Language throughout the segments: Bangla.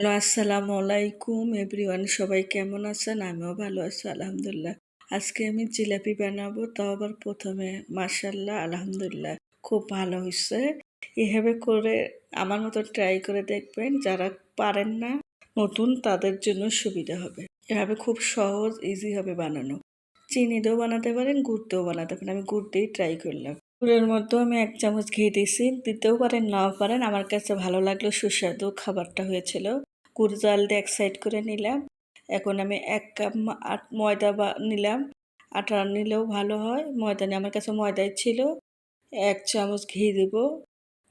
হ্যালো, আসসালামু আলাইকুম এভরিওয়ান, সবাই কেমন আছেন? আমিও ভালো আছি, আলহামদুলিল্লাহ। আজকে আমি জিলাপি বানাবো, তাও আবার প্রথমে মার্শাল্লাহ আলহামদুলিল্লাহ, খুব ভালো হয়েছে। এভাবে করে আমার মতো ট্রাই করে দেখবেন, যারা পারেন না, নতুন, তাদের জন্য সুবিধা হবে। এভাবে খুব সহজ ইজি হবে বানানো। চিনি দিয়েও বানাতে পারেন গুড় দিয়েও বানাতে পারেন, আমি গুড় দিয়েই ট্রাই করলাম। গুড়ের মধ্যেও আমি এক চামচ ঘি দিয়েছি, দিতেও পারেন, নাও পারেন, আমার কাছে ভালো লাগল, সুস্বাদু খাবারটা হয়েছিল। গুড় জাল দিয়ে এক সাইড করে নিলাম। এখন আমি এক কাপ ময়দা বা নিলাম। আটা নিলেও ভালো হয়। ময়দা নিয়ে আমার কাছে ময়দাই ছিল। এক চামচ ঘি দেব।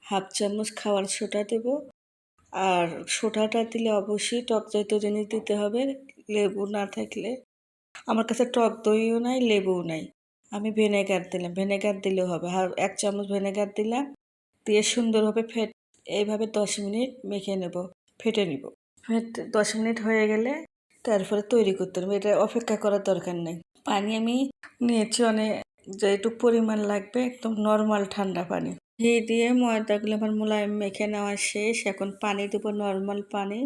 হাফ চামচ খাওয়ার সোটা দেব। আর সোটাটা দিলে অবশ্যই টক জাতীয় জিনিস দিতে হবে। লেবু না থাকলে। আমার কাছে টক দইও নাই, লেবুও নাই। আমি ভিনেগার দিলাম। ভিনেগার দিলেও হবে। এক চামচ ভিনেগার দিলাম। দিয়ে সুন্দরভাবে ফেট এইভাবে দশ মিনিট মেখে নেব। ফেটে নিব। দশ মিনিট হয়ে গেলে তারপরে তৈরি করতে হবে। এটা অপেক্ষা করার দরকার নেই। পানি আমি নিয়েছি অনেক যেটুক পরিমাণ লাগবে, একদম নর্মাল ঠান্ডা পানি। ঘি দিয়ে ময়দাগুলো আমার মোলায়েম মেখে নেওয়া শেষ। এখন পানি দেবো নর্মাল পানি।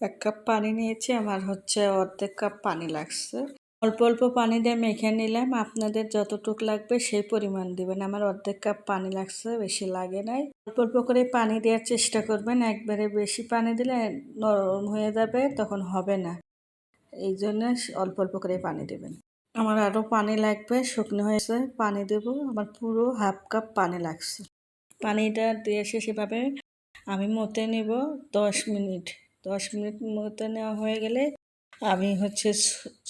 এক কাপ পানি নিয়েছি, আমার হচ্ছে অর্ধেক কাপ পানি লাগছে। অল্প অল্প পানি দিয়ে মেখে নিলাম। আপনাদের যতটুক লাগবে সেই পরিমাণ দিবেন। আমার অর্ধেক কাপ পানি লাগছে, বেশি লাগে নাই। অল্প অল্প করে পানি দেওয়ার চেষ্টা করবেন। একবারে বেশি পানি দিলে নরম হয়ে যাবে, তখন হবে না। এই জন্য অল্প অল্প করে পানি দেবেন। আমার আরও পানি লাগবে, শুকনো হয়েছে, পানি দেব। আমার পুরো হাফ কাপ পানি লাগছে। পানিটা দিয়ে সেভাবে আমি মতে নেব দশ মিনিট। দশ মিনিট মতে নেওয়া হয়ে গেলে আমি হচ্ছে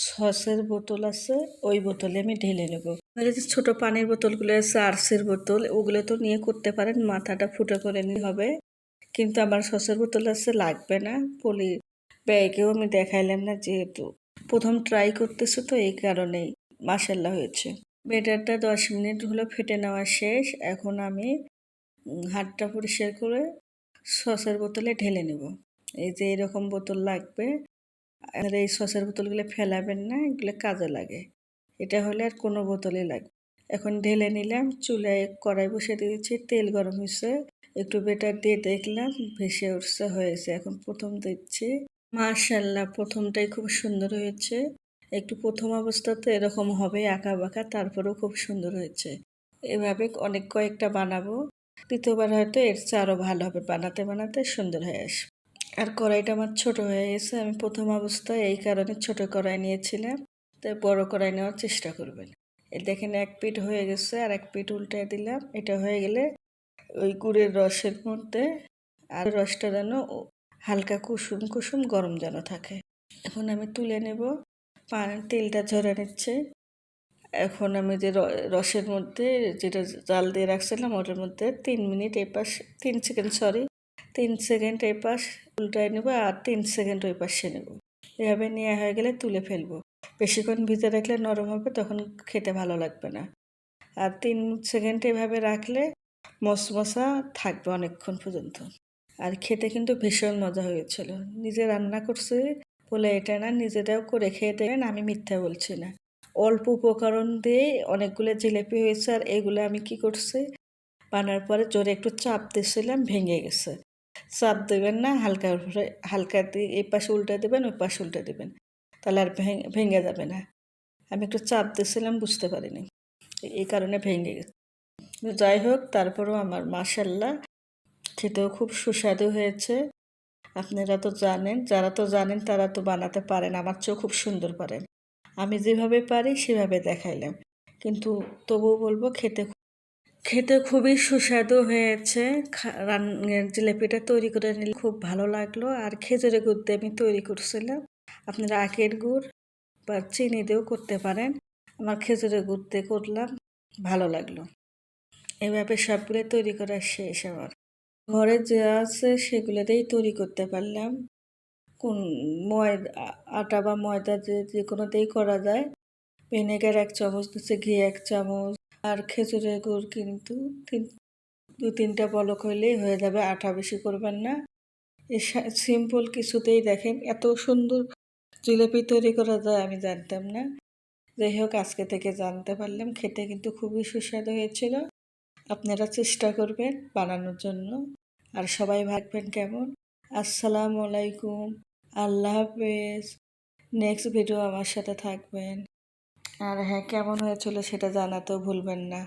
সসের বোতল আছে, ওই বোতলে আমি ঢেলে নেব। যে ছোটো পানির বোতলগুলো আছে, আর্সের বোতল, ওগুলো তো নিয়ে করতে পারেন, মাথাটা ফুটো করে নিতে হবে। কিন্তু আমার সসের বোতল আছে, লাগবে না। পলি ব্যাগেও আমি দেখাইলাম না, যেহেতু প্রথম ট্রাই করতেছে তো, এই কারণেই। মাসাল্লা হয়েছে। বেটারটা দশ মিনিট হলো ফেটে নেওয়া শেষ। এখন আমি হাতটা পরিষ্কার করে সসের বোতলে ঢেলে নেব। এই যে এরকম বোতল লাগবে। আর এই সসের বোতলগুলো ফেলাবেন না, এগুলো কাজে লাগে। এটা হলে আর কোনো বোতলে লাগবে এখন ঢেলে নিলাম, চুলায় কড়াই বসে দিয়েছি তেল গরম হয়েছে। একটু বেটার দিয়ে দেখলাম, ভেসে উঠছে, হয়েছে। এখন প্রথম দিচ্ছি। মার্শাল্লাহ প্রথমটাই খুব সুন্দর হয়েছে। একটু প্রথম অবস্থাতে এরকম হবে, আঁকা বাঁকা, তারপরেও খুব সুন্দর হয়েছে। এভাবে অনেক কয়েকটা বানাবো। দ্বিতীয়বার হয়তো এর চেয়ে আরও ভালো হবে, বানাতে বানাতে সুন্দর হয়ে আসবে। আর কড়াইটা আমার ছোট হয়ে গেছে। আমি প্রথম অবস্থায় এই কারণে ছোট কড়াই নিয়েছিলাম। তাই বড় কড়াই নেওয়ার চেষ্টা করবেন। দেখেন এক পিঠ হয়ে গেছে আর এক পিঠ উল্টে দিলাম। এটা হয়ে গেলে ওই গুড়ের রসের মধ্যে আর রসটা যেন হালকা কুসুম কুসুম গরম যেন থাকে। এখন আমি তুলে নেব। পান, তেলটা ঝরে নিচ্ছে। এখন আমি যে রসের মধ্যে যেটা জাল দিয়ে রাখছিলাম, ওটার মধ্যে তিন মিনিট এই পাশ তিন সেকেন্ড সরি তিন সেকেন্ড এই পাশ উল্টায় নেব আর তিন সেকেন্ড ওই পাশে নেব। এভাবে নেওয়া হয়ে গেলে তুলে ফেলব। বেশিক্ষণ ভিজে রাখলে নরম হবে, তখন খেতে ভালো লাগবে না। আর তিন সেকেন্ড এভাবে রাখলে মশমশা থাকবে অনেকক্ষণ পর্যন্ত। আর খেতে কিন্তু ভীষণ মজা হয়েছিল। নিজে রান্না করছে বলে এটা না, নিজেরাও করে খেয়ে দেবেন আমি মিথ্যা বলছি না। অল্প উপকরণ দিয়ে অনেকগুলো জিলেপি হয়েছে আর এগুলো আমি কি করছি? বানার পরে জোরে একটু চাপ দিয়েছিলাম, ভেঙে গেছে। চাপ দেবেন না, হালকা হালকা দিয়ে এই পাশে উল্টে দেবেন, ওই পাশে উল্টে দেবেন। তাহলে আর ভেঙে যাবে না। আমি একটু চাপ দিয়েছিলাম, বুঝতে পারিনি। এই কারণে ভেঙে গেছে। যাই হোক, তারপরেও আমার মাসাল্লাহ খেতেও খুব সুস্বাদু হয়েছে। আপনারা তো জানেন, যারা তো জানেন তারা তো বানাতে পারেন, আমার চেয়েও খুব সুন্দর পারেন। আমি যেভাবে পারি সেভাবে দেখাইলাম। কিন্তু তবুও বলব, খেতে খেতে খুবই সুস্বাদু হয়েছে। জিলেপিটা তৈরি করে নিলে খুব ভালো লাগল। আর খেজুরের গুড় দিয়ে আমি তৈরি করছিলাম। আপনারা আখের গুড় বা চিনি দিয়েও করতে পারেন। আমার খেজুরের গুড় দিয়ে করলাম, ভালো লাগল। এভাবে সবগুলো তৈরি করা শেষ আমার। ঘরে যে আছে সেগুলোতেই তৈরি করতে পারলাম। কোন ময়দা আটা বা ময়দা যে যে কোনোতেই করা যায়। ভিনেগার এক চামচ দিচ্ছে ঘি এক চামচ। আর খেজুরের গুড় কিন্তু তিন, দু তিনটা বলক হইলেই হয়ে যাবে, আঠা বেশি করবেন না। সিম্পল কিছুতেই দেখেন, এত সুন্দর জিলেপি তৈরি করা যায় আমি জানতাম না। যাই হোক, আজকে থেকে জানতে পারলাম, খেতে কিন্তু খুবই সুস্বাদু হয়েছিল। আপনারা চেষ্টা করবেন বানানোর জন্য। আর সবাই ভাববেন কেমন? আসসালামু আলাইকুম, আল্লাহ হাফেজ। নেক্সট ভিডিও আমার সাথে থাকবেন। আর হ্যাঁ কেমন হয়েছিল সেটা জানাতেও ভুলবেন না।